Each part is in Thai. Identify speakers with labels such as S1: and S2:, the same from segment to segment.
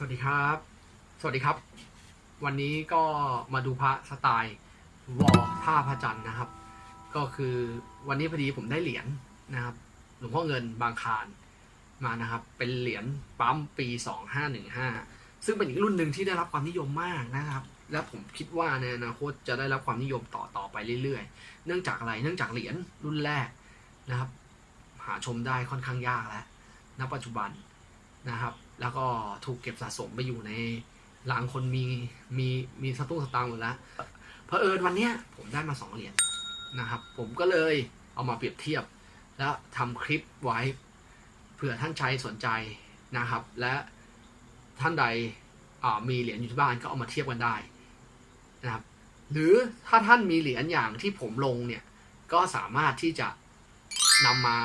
S1: สวัสดีครับ สวัสดีครับ วันนี้ก็มาดูพระสไตล์วอท่าพระจันทร์นะครับ ก็คือวันนี้พอดีผมได้เหรียญนะครับ หลวงพ่อเงินบางคารมานะครับ เป็นเหรียญปั๊มปี 2515 ซึ่งเป็นอีกรุ่นหนึ่งที่ได้รับความนิยมมากนะครับ และผมคิดว่าในอนาคตจะได้รับความนิยมต่อต่อไปเรื่อยๆ เนื่องจากอะไร เนื่องจากเหรียญรุ่นแรกนะครับ หาชมได้ค่อนข้างยากแล้วณปัจจุบันนะครับ แล้วก็ถูกเก็บสะสมไปอยู่ในหลังคนมีมีมีสตุ้งสตางค์หมดแล้วเพอเอิญวันเนี้ยผมได้มาสองเหรียญนะครับ ผมก็เลยเอามาเปรียบเทียบ แล้วทำคลิปไว้เผื่อท่านใช้สนใจนะครับ และท่านใดมีเหรียญอยู่ที่บ้านก็เอามาเทียบกันได้นะครับ หรือถ้าท่านมีเหรียญอย่างที่ผมลงเนี่ยก็สามารถที่จะนำมา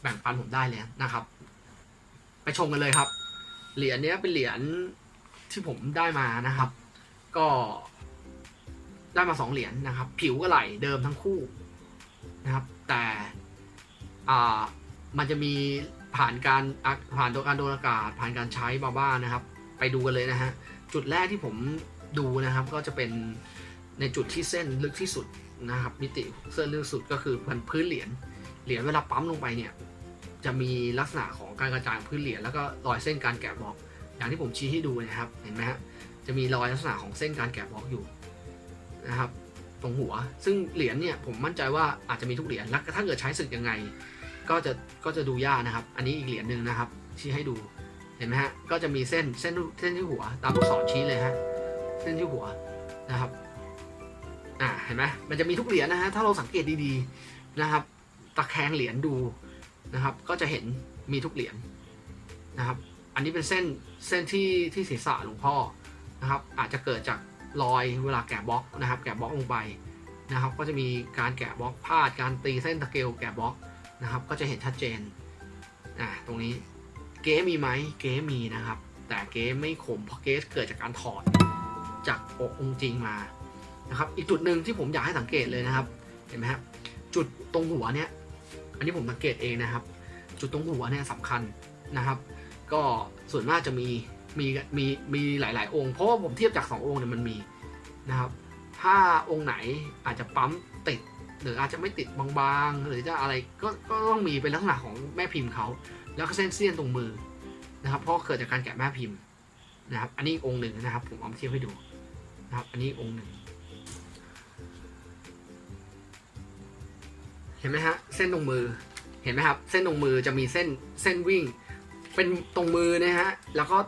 S1: แบ่งปันผมได้เลยนะครับ ไปชมกันเลยครับ เหรียญเนี้ยเป็นเหรียญที่ผมได้มานะครับ ก็ได้มาสองเหรียญนะครับ ผิวก็ไหลเดิมทั้งคู่นะครับ แต่อ่ามันจะมีผ่านการผ่านตัวการโดนอากาศ ผ่านการใช้มาบ้านะครับ ไปดูกันเลยนะฮะจุดแรกที่ผมดูนะครับก็จะเป็นในจุดที่เส้นลึกที่สุดนะครับมิติเส้นลึกสุดก็คือพื้นเหรียญเหรียญเวลาปั๊มลงไปเนี่ย จะมีลักษณะของการกระจายพื้นเหรียญแล้วก็รอยเส้นการแกะบล็อกอย่างที่ผมชี้ให้ดูนะครับเห็นไหมฮะจะมีรอยลักษณะของเส้นการแกะบล็อกอยู่นะครับตรงหัว ซึ่งเหรียญเนี่ยผมมั่นใจว่าอาจจะมีทุกเหรียญแล้วถ้าเกิดใช้สึกยังไง ก็จะก็จะดูยากนะครับ อันนี้อีกเหรียญหนึ่งนะครับชี้ให้ดูเห็นไหมฮะก็จะมีเส้นเส้นเส้นที่หัว ตามลูกศรชี้เลยฮะเส้นที่หัวนะครับอ่าเห็นไหมมันจะมีทุกเหรียญนะฮะถ้าเราสังเกตดีๆนะครับตะแคงเหรียญดู นะครับ ก็จะเห็นมีทุกเหรียญนะครับ อันนี้เป็นเส้นเส้นที่ที่ศีรษะหลวงพ่อนะครับ อาจจะเกิดจากรอยเวลาแกะบล็อกนะครับ แกะบล็อกลงไปนะครับ ก็จะมีการแกะบล็อกพาดการตีเส้นตะเกลแกะบล็อกนะครับ ก็จะเห็นชัดเจนอ่าตรงนี้เก๊มีไหมเก๊มีนะครับ แต่เก๊ไม่ขมเพราะเก๊เกิดจากการถอดจากอกองค์จริงมานะครับ อีกจุดหนึ่งที่ผมอยากให้สังเกตเลยนะครับ เห็นไหมครับจุดตรงหัวเนี่ย อันนี้ผมสังเกตเองนะครับ จุดตรงหัวเนี่ยสำคัญนะครับ ก็ส่วนมากจะมีมีมีมีหลาย ๆ องค์เพราะว่าผมเทียบจาก 2 องค์เนี่ยมันมีนะครับ ถ้าองค์ไหนอาจจะปั๊มติด หรืออาจจะไม่ติดบางๆ หรือจะอะไรก็ก็ต้องมีเป็นลักษณะของแม่พิมพ์เขาแล้วก็เส้นเสี้ยนตรงมือนะครับ เพราะเกิดจากการแกะแม่พิมพ์นะครับ อันนี้องค์หนึ่งนะครับ ผมเอามาเทียบให้ดูนะครับ อันนี้องค์หนึ่ง ห็นไหมฮะเส้นตรงมือเห็นไหมครับ เส้นตรงมือจะมีเส้นเส้นวิ่ง เป็นตรงมือนะฮะแล้วก็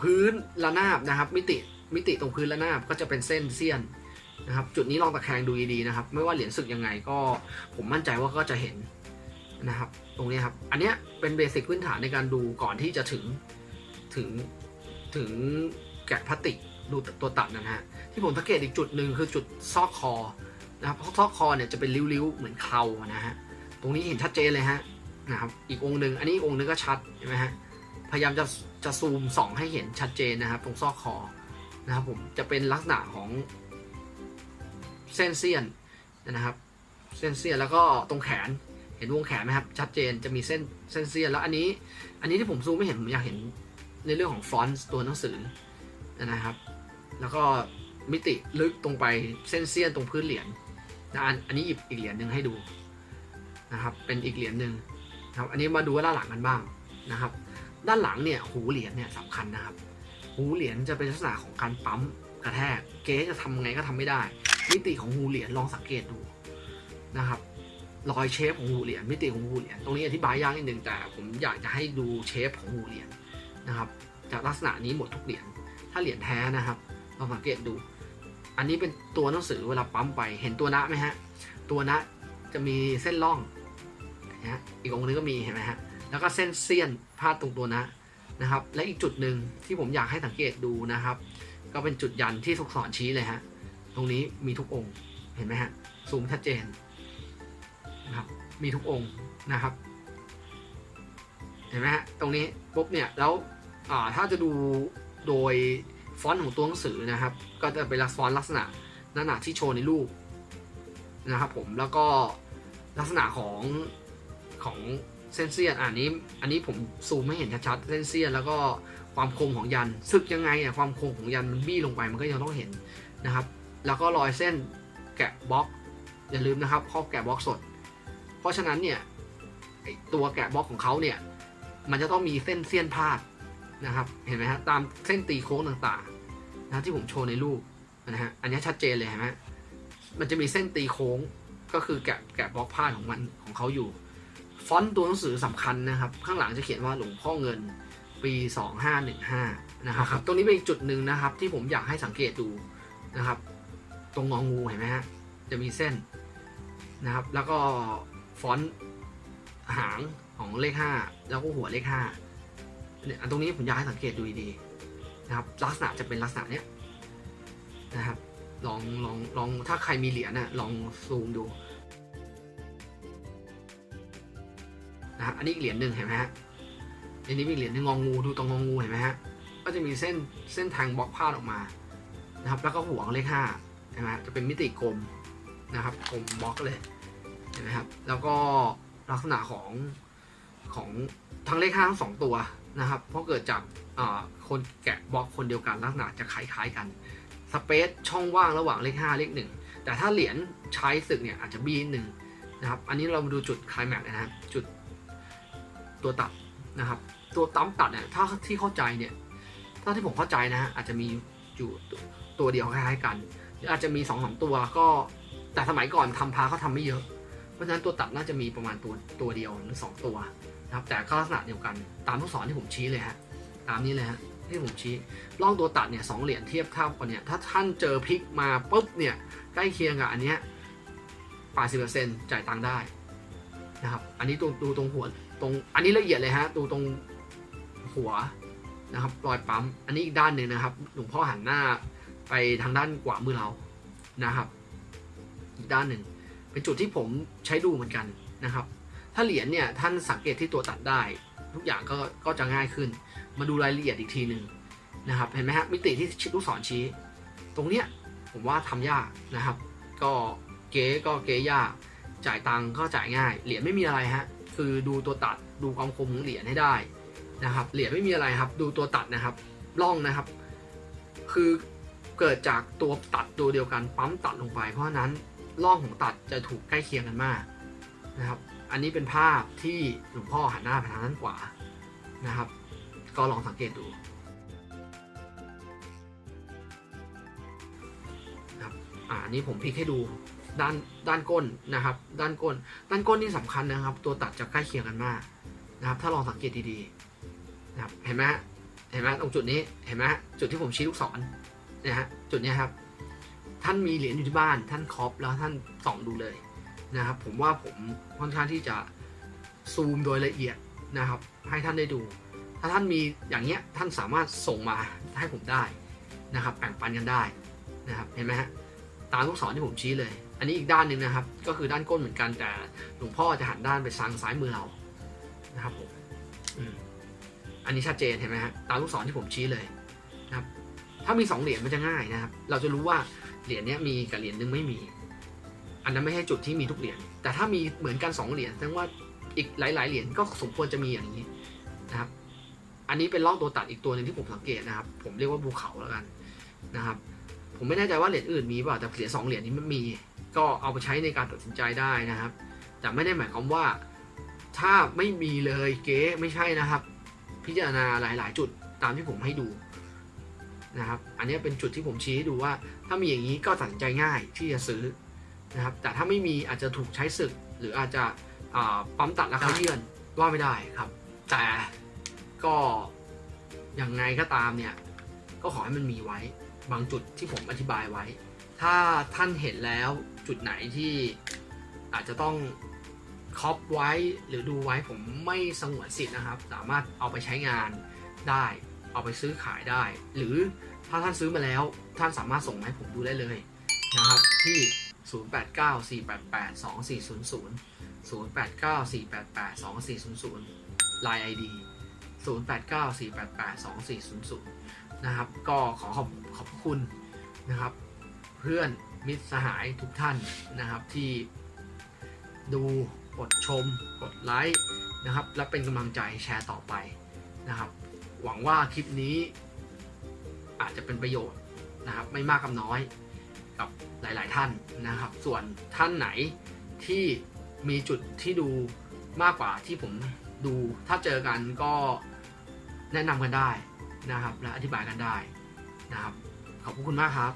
S1: พื้นระนาบนะครับ มิติมิติตรงพื้นระนาบก็จะเป็นเส้นเสี้ยนนะครับ จุดนี้ลองตะแคงดูดีๆนะครับ ไม่ว่าเหรียญสึกยังไงก็ผมมั่นใจว่าก็จะเห็นนะครับ ตรงนี้ครับ อันเนี้ยเป็นเบสิกพื้นฐานในการดูก่อนที่จะถึงถึงถึงแกะพลาสติกดูตัวตัดนะฮะที่ผมสังเกตอีกจุดหนึ่งคือจุดซอกคอ นะครับเพราะซอกคอเนี่ยจะเป็นริ้วๆเหมือนเครานะฮะตรงนี้เห็นชัดเจนเลยฮะนะครับอีกองค์หนึ่งอันนี้องค์หนึงก็ชัดเห็นไหมฮะพยายามจะจะซูมส่องให้เห็นชัดเจนนะครับ ตรงซอกคอนะครับผมจะเป็นลักษณะของเส้นเสี้ยนนะครับ เส้นเสี้ยนแล้วก็ตรงแขนเห็นวงแขนไหมครับชัดเจนจะมีเส้นเส้นเสี้ยนแล้วอันนี้ อันนี้ที่ผมซูมไม่เห็นผมอยากเห็นในเรื่องของฟอนต์ตัวหนังสือนะครับ แล้วก็มิติลึกตรงไปเส้นเสี้ยนตรงพื้นเหรียญ นะอันนี้หยิบอีกเหรียญหนึ่งให้ดูนะครับ เป็นอีกเหรียญหนึ่งนะครับ อันนี้มาดูว่าด้านหลังกันบ้างนะครับ ด้านหลังเนี่ยหูเหรียญเนี่ยสำคัญนะครับ หูเหรียญจะเป็นลักษณะของการปั๊มกระแทก เก๊จะทำไงก็ทำไม่ได้ มิติของหูเหรียญลองสังเกตดูนะครับรอยเชฟของหูเหรียญมิติของหูเหรียญตรงนี้อธิบายยากนิดนึงแต่ผมอยากจะให้ดูเชฟของหูเหรียญนะครับจากลักษณะนี้หมดทุกเหรียญถ้าเหรียญแท้นะครับลองสังเกตดู อันนี้เป็นตัวหนังสือเวลาปั๊มไป เห็นตัวนะไหมฮะ ตัวนะจะมีเส้นล่องนะฮะอีกองค์นึงก็มีเห็นไหมฮะ แล้วก็เส้นเสี้ยนพาดตรงตัวนะนะครับ และอีกจุดหนึ่งที่ผมอยากให้สังเกตดูนะครับ ก็เป็นจุดยันที่ทุกสอนชี้เลยฮะ ตรงนี้มีทุกองค์ เห็นไหมฮะซูมชัดเจนนะครับ มีทุกองค์นะครับ เห็นไหมฮะ ตรงนี้ปุ๊บเนี่ย แล้วอ่าถ้าจะดูโดย ฟอนต์ของตัวหนังสือนะครับ ก็จะเป็นฟอนต์ลักษณะหน้าหนาที่โชว์ในรูปนะครับผมแล้วก็ลักษณะของของเส้นเสี้ยนอันนี้อันนี้ผมซูมไม่เห็นชัดๆเส้นเสี้ยนแล้วก็ความคมของยันสึกยังไงอะความคมของยันมันบี้ลงไปมันก็ยังต้องเห็นนะครับ แล้วก็รอยเส้นแกะบล็อกอย่าลืมนะครับข้อแกะบล็อกสด เพราะฉะนั้นเนี่ยไอตัวแกะบล็อกของเขาเนี่ยมันจะต้องมีเส้นเสี้ยนพาด นะครับ เห็นไหมฮะตามเส้นตีโค้งต่างๆนะที่ผมโชว์ในรูปนะฮะอันนี้ชัดเจนเลยเห็นไหมมันจะมีเส้นตีโค้งก็คือแกะแกะบล็อกพาดของมันของเขาอยู่ ฟอนต์ตัวหนังสือสำคัญนะครับ ข้างหลังจะเขียนว่าหลวงพ่อเงินปี 2515 นะครับ ตรงนี้เป็นอีกจุดหนึ่งนะครับ ที่ผมอยากให้สังเกตดูนะครับ ตรงงองูเห็นไหมฮะจะมีเส้นนะครับ แล้วก็ฟอนต์หางของเลข 5 แล้วก็หัวเลข 5 เนี่ยอันตรงนี้ผมอยากให้สังเกตดูดีๆนะครับ ลักษณะจะเป็นลักษณะเนี้ยนะครับ ลองลองลองถ้าใครมีเหรียญน่ะลองซูมดูนะฮะอันนี้เหรียญหนึ่งเห็นไหมฮะอันนี้มีเหรียญหนึ่งงองูดูตรงงองงูเห็นไหมฮะก็จะมีเส้นเส้นทางบล็อกพาดออกมานะครับ แล้วก็หัวของเลขห้าเห็นไหมฮะจะเป็นมิติกลมนะครับกลมบล็อกเลยเห็นไหมครับ แล้วก็ลักษณะของของทั้งเลขห้าทั้งสองตัว นะครับ เพราะเกิดจากคนแกะบล็อกคนเดียวกันลักษณะจะคล้ายๆกันสเปซช่องว่างระหว่างเลขห้าเลขหนึ่งแต่ถ้าเหรียญใช้ศึกเนี่ยอาจจะบีหนึ่งนะครับ อันนี้เรามาดูจุดคลายแม็กซ์นะครับจุดตัวตัดนะครับ ตัวตั้มตัดเนี่ยถ้าที่เข้าใจเนี่ยถ้าที่ผมเข้าใจนะฮะอาจจะมีอยู่ตัวเดียวคล้ายๆกันหรืออาจจะมีสองสองตัวก็แต่สมัยก่อนทำพาเขาทำไม่เยอะ เพราะฉะนั้นตัวตัดน่าจะมีประมาณตัวตัวเดียวหรือสองตัว นะครับแต่ก็ลักษณะเดียวกันตามลูกศรที่ผมชี้เลยฮะตามนี้เลยฮะที่ผมชี้ล่องตัวตัดเนี่ยสองเหรียญเทียบเท่ากันเนี่ยถ้าท่านเจอพลิกมาปุ๊บเนี่ยใกล้เคียงกับอันเนี้ย80%จ่ายตังค์ได้นะครับอันนี้ดูดูตรงหัวตรงอันนี้ละเอียดเลยฮะดูตรงหัวนะครับรอยปั๊ม อันนี้อีกด้านหนึ่งนะครับหลวงพ่อหันหน้าไปทางด้านขวามือเรานะครับ อีกด้านหนึ่งเป็นจุดที่ผมใช้ดูเหมือนกันนะครับ ถ้าเหรียญเนี่ยท่านสังเกตที่ตัวตัดได้ ทุกอย่างก็ก็จะง่ายขึ้น มาดูรายละเอียดอีกทีหนึ่งนะครับเห็นไหมฮะมิติที่ชิดลูกศรชี้ ตรงเนี้ยผมว่าทำยากนะครับ ก็เก๋ก็เก๋ยาก จ่ายตังค์ก็จ่ายง่าย เหรียญไม่มีอะไรฮะคือดูตัวตัดดูความคมของเหรียญให้ได้นะครับเหรียญไม่มีอะไรครับ ดูตัวตัดนะครับล่องนะครับ คือเกิดจากตัวตัดตัวเดียวกันปั๊มตัดลงไป เพราะฉะนั้นล่องของตัดจะถูกใกล้เคียงกันมากนะครับ อันนี้เป็นภาพที่หลวงพ่อหันหน้าไปทางด้านขวานะครับ ก็ลองสังเกตดูนะครับอ่านี้ผมพลิกให้ดูด้านด้านก้นนะครับ ด้านก้น ด้านก้นนี่สำคัญนะครับ ตัวตัดจะใกล้เคียงกันมากนะครับ ถ้าลองสังเกตดีๆนะครับเห็นไหมเห็นไหมตรงจุดนี้เห็นไหมจุดที่ผมชี้ลูกศรนะฮะจุดนี้ครับ ท่านมีเหรียญอยู่ที่บ้าน ท่านครอปแล้วท่านส่องดูเลย นะครับ ผมว่าผมค่อนข้างที่จะซูมโดยละเอียดนะครับ ให้ท่านได้ดู ถ้าท่านมีอย่างเงี้ยท่านสามารถส่งมาให้ผมได้นะครับแบ่งปันกันได้นะครับเห็นไหมฮะตามลูกศรที่ผมชี้เลย อันนี้อีกด้านหนึ่งนะครับ ก็คือด้านก้นเหมือนกันแต่หลวงพ่อจะหันด้านไปทางซ้ายมือเรานะครับผมอันนี้ชัดเจนเห็นไหมฮะตามลูกศรที่ผมชี้เลยนะครับ ถ้ามีสองเหรียญมันจะง่ายนะครับ เราจะรู้ว่าเหรียญเนี้ยมีกับเหรียญนึงไม่มี อันนั้นไม่ใช่จุดที่มีทุกเหรียญแต่ถ้ามีเหมือนกันสองเหรียญแสดงว่าอีกหลาย ๆ เหรียญก็สมควรจะมีอย่างนี้นะครับ อันนี้เป็นล่องตัวตัดอีกตัวหนึ่งที่ผมสังเกตนะครับ ผมเรียกว่าภูเขาแล้วกันนะครับ ผมไม่แน่ใจว่าเหรียญอื่นมีเปล่าแต่เหรียญสองเหรียญนี้มันมี ก็เอาไปใช้ในการตัดสินใจได้นะครับ แต่ไม่ได้หมายความว่า ถ้าไม่มีเลยเก๊ไม่ใช่นะครับ พิจารณาหลาย ๆ จุดตามที่ผมให้ดูนะครับ อันนี้เป็นจุดที่ผมชี้ให้ดูว่า ถ้ามีอย่างนี้ก็ตัดสินใจง่ายที่จะซื้อ นะครับแต่ถ้าไม่มีอาจจะถูกใช้ศึก หรืออาจจะปั๊มตัดราคาเยื่อนว่าไม่ได้ครับ แต่ก็ยังไงก็ตามเนี่ย ก็ขอให้มันมีไว้บางจุดที่ผมอธิบายไว้ ถ้าท่านเห็นแล้วจุดไหนที่อาจจะต้องคอปไว้หรือดูไว้ผมไม่สงวนสิทธิ์นะครับ สามารถเอาไปใช้งานได้ เอาไปซื้อขายได้ หรือถ้าท่านซื้อมาแล้วท่านสามารถส่งให้ผมดูได้เลยนะครับที่ 0894882400 0894882400 Line ID 0894882400 นะครับ ก็ขอขอบขอบคุณนะครับ เพื่อนมิตรสหายทุกท่านนะครับที่ดูกดชม กดไลค์นะครับ และเป็นกำลังใจแชร์ต่อไปนะครับ หวังว่าคลิปนี้อาจจะเป็นประโยชน์นะครับ ไม่มากก็น้อย กับหลาย ๆ ท่านนะครับ ส่วนท่านไหนที่มีจุดที่ดูมากกว่าที่ผมดูถ้าเจอกันก็แนะนำกันได้นะครับ และอธิบายกันได้นะครับ ขอบคุณมากครับ